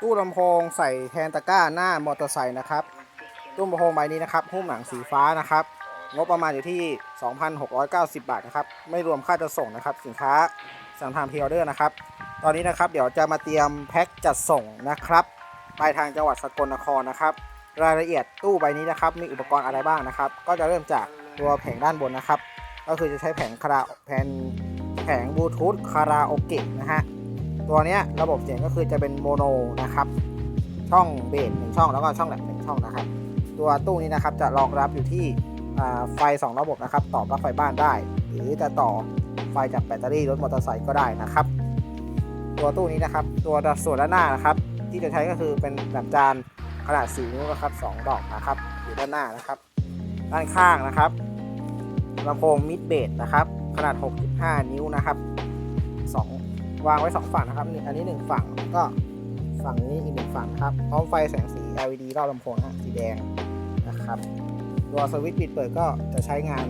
ตู้ลำโพงใส่แทนตะกร้าหน้ามอเตอร์ไซค์นะครับ ตู้ลำโพงใบนี้นะครับหุ้มหนังสีฟ้านะครับ งบประมาณอยู่ที่ 2,690 บาทนะครับ ไม่รวมค่าจะส่งนะครับ สินค้าสั่งทางพิออเดอร์นะครับ ตอนนี้นะครับเดี๋ยวจะมาเตรียมแพ็คจัดส่งนะครับปลายทางจังหวัดสกลนครนะครับ รายละเอียดตู้ใบนี้นะครับ มีอุปกรณ์อะไรบ้างนะครับ ก็จะเริ่มจากตัวแผงด้านบนนะครับ ก็คือจะใช้แผงคาราแผงแผงบลูทูธคาราโอเกะนะฮะ ตัวเนี้ยระบบเสียงก็คือจะเป็นโมโนนะครับ ช่องเบสหนึ่งช่องแล้วก็ช่องแหลมหนึ่งช่องนะครับ ตัวตู้นี้นะครับจะรองรับอยู่ที่ไฟ 2 ระบบนะครับ ต่อปลั๊กไฟบ้านได้ หรือจะต่อไฟจากแบตเตอรี่รถมอเตอร์ไซค์ก็ได้นะครับ ตัวตู้นี้นะครับ ตัวส่วนด้านหน้านะครับ ที่จะใช้ก็คือเป็นแบบจานขนาด4นิ้วนะครับ2ดอกนะครับอยู่ด้านหน้านะครับ ด้านข้างนะครับลำโพงมิดเบสนะครับ ขนาด 6.5 นิ้วนะครับสอง วางไว้ 2 ฝั่งนะครับอันนี้ 1 ฝั่งแล้วก็ฝั่งนี้อีกหนึ่งฝั่งครับพร้อมไฟแสงสี LED รอบลำโพงฮะสีแดงนะครับตัวสวิตช์ปิดเปิดก็จะใช้งาน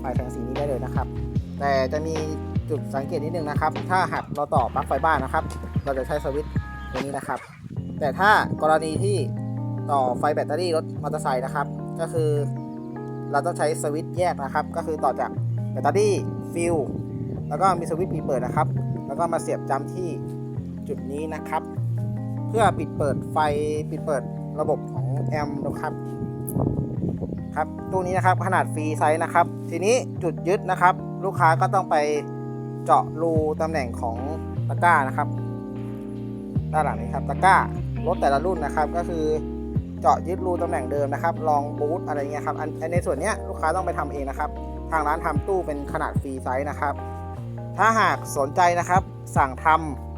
ไฟแสงสีนี้ได้เลยนะครับ แต่จะมีจุดสังเกตนิดนึงนะครับ ถ้าหากเราต่อปลั๊กไฟบ้านนะครับ เราจะใช้สวิตช์ตัวนี้นะครับ แต่ถ้ากรณีที่ต่อไฟแบตเตอรี่รถมอเตอร์ไซค์นะครับ ก็คือเราต้องใช้สวิตช์แยกนะครับ ก็คือต่อจากแบตเตอรี่ฟิลแล้วก็มีสวิตช์ปิดเปิดนะครับ แล้วก็มาเสียบจำที่จุดนี้นะครับ เพื่อปิดเปิดไฟปิดเปิดระบบของแอมนะครับครับตู้นี้นะครับขนาดฟรีไซส์นะครับ ทีนี้จุดยึดนะครับ ลูกค้าก็ต้องไปเจาะรูตำแหน่งของตะกร้านะครับด้านหลังนี้ครับตะกร้ารถแต่ละรุ่นนะครับ ก็คือเจาะยึดรูตำแหน่งเดิมนะครับลองบูทอะไรเงี้ยครับอันในส่วนเนี้ยลูกค้าต้องไปทำเองนะครับ ทางร้านทำตู้เป็นขนาดฟรีไซส์นะครับ ถ้าหากสนใจนะครับ สั่งท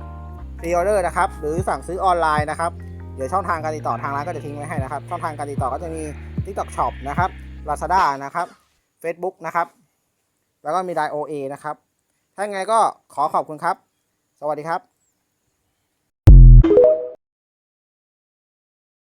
ำพรีออเดอร์นะครับ หรือสั่งซื้อออนไลน์นะครับ เดี๋ยวช่องทางการติดต่อทางร้านก็จะทิ้งไว้ให้นะครับ ช่องทางการติดต่อก็จะมี TikTok Shop นะครับ Lazada นะครับ Facebook นะครับ แล้วก็มี Line OA นะครับ ถ้าไงก็ขอขอบคุณครับ สวัสดีครับ